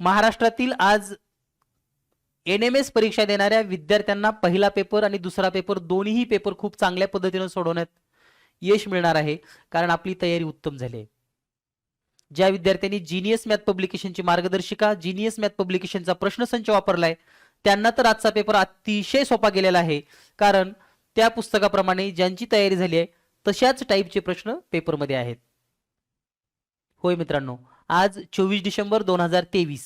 महाराष्ट्रातील आज N M S परीक्षा देणाऱ्या विद्यार्थ्यांना पहिला पेपर आणि दुसरा पेपर दोन्हीही पेपर खूप चांगल्या पद्धतीनं सोडवण्यात यश मिळणार आहे. कारण आपली तयारी उत्तम झाली आहे. ज्या विद्यार्थ्यांनी जिनियस मॅथ पब्लिकेशनची मार्गदर्शिका जिनियस मॅथ पब्लिकेशनचा प्रश्नसंच वापरलाय त्यांना तर आजचा पेपर अतिशय सोपा गेलेला आहे. कारण त्या पुस्तकाप्रमाणे ज्यांची तयारी झाली आहे तशाच टाईपचे प्रश्न पेपरमध्ये आहेत. होय मित्रांनो आज चोवीस डिसेंबर दोन हजार तेवीस.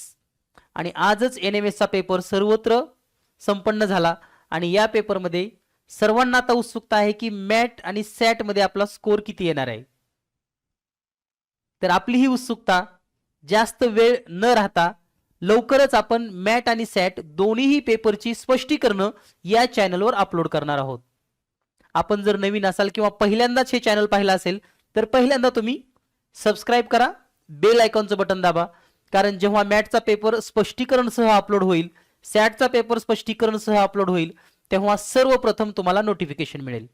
आणि आजच एन एम एसचा पेपर सर्वत्र संपन्न झाला. आणि या पेपरमध्ये सर्वांना आता उत्सुकता आहे की मॅट आणि सॅटमध्ये आपला स्कोर किती येणार आहे. तर आपली ही उत्सुकता जास्त वेळ न राहता लवकरच आपण मॅट आणि सॅट दोन्हीही पेपरची स्पष्टीकरणं या चॅनलवर अपलोड करणार आहोत. आपण जर नवीन असाल किंवा पहिल्यांदाच हे चॅनल पाहिलं असेल तर पहिल्यांदा तुम्ही सबस्क्राईब करा बेल आयकॉनचं बटन दाबा. कारण जेव्हा मॅटचा पेपर स्पष्टीकरणसह अपलोड होईल सॅटचा पेपर स्पष्टीकरणसह अपलोड होईल तेव्हा सर्वप्रथम तुम्हाला नोटिफिकेशन मिळेल.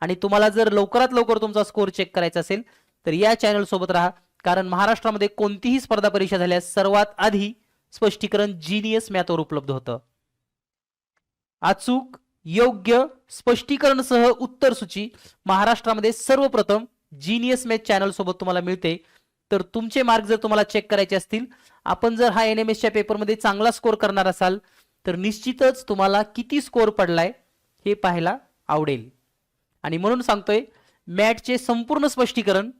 आणि तुम्हाला जर लवकरात लवकर तुमचा स्कोअर चेक करायचा असेल तर या चॅनल सोबत राहा. कारण महाराष्ट्रामध्ये कोणतीही स्पर्धा परीक्षा झाल्यास सर्वात आधी स्पष्टीकरण जीनियस मॅथवर उपलब्ध होतं. अचूक योग्य स्पष्टीकरणसह उत्तर सूची महाराष्ट्रामध्ये सर्वप्रथम जीनियस मॅथ चॅनल सोबत तुम्हाला मिळते. तर तुमचे मार्क जर तुम्हाला चेक करायचे असतील आपण जर हा एन एम एसच्या पेपरमध्ये चांगला स्कोअर करणार असाल तर निश्चितच तुम्हाला किती स्कोअर पडलाय हे पाहायला आवडेल. आणि म्हणून सांगतोय मॅटचे संपूर्ण स्पष्टीकरण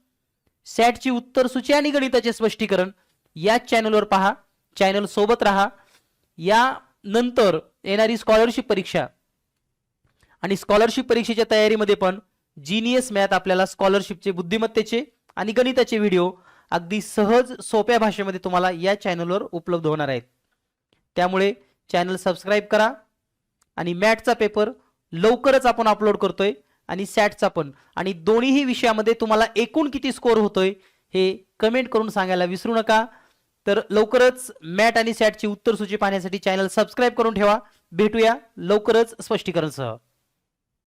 सॅटची उत्तर सूची आणि गणिताचे स्पष्टीकरण या चॅनलवर पहा चॅनल सोबत राहा. या नंतर येणारी स्कॉलरशिप परीक्षा. आणि स्कॉलरशिप परीक्षेच्या तयारीमध्ये पण जीनियस मॅथ आपल्याला स्कॉलरशिपचे बुद्धिमत्तेचे आणि गणिताचे व्हिडिओ अगदी सहज सोप्या भाषेमध्ये तुम्हाला या चॅनलवर उपलब्ध होणार आहेत. त्यामुळे चॅनल सबस्क्राईब करा आणि मॅटचा पेपर लवकरच आपण अपलोड करतोय आणि सॅटचा पण. आणि दोन्हीही विषयामध्ये तुम्हाला एकूण किती स्कोअर होतोय हे कमेंट करून सांगायला विसरू नका. तर लवकरच मॅट आणि सॅटची उत्तर सूची पाहण्यासाठी चॅनल सबस्क्राईब करून ठेवा. भेटूया लवकरच स्पष्टीकरणसह.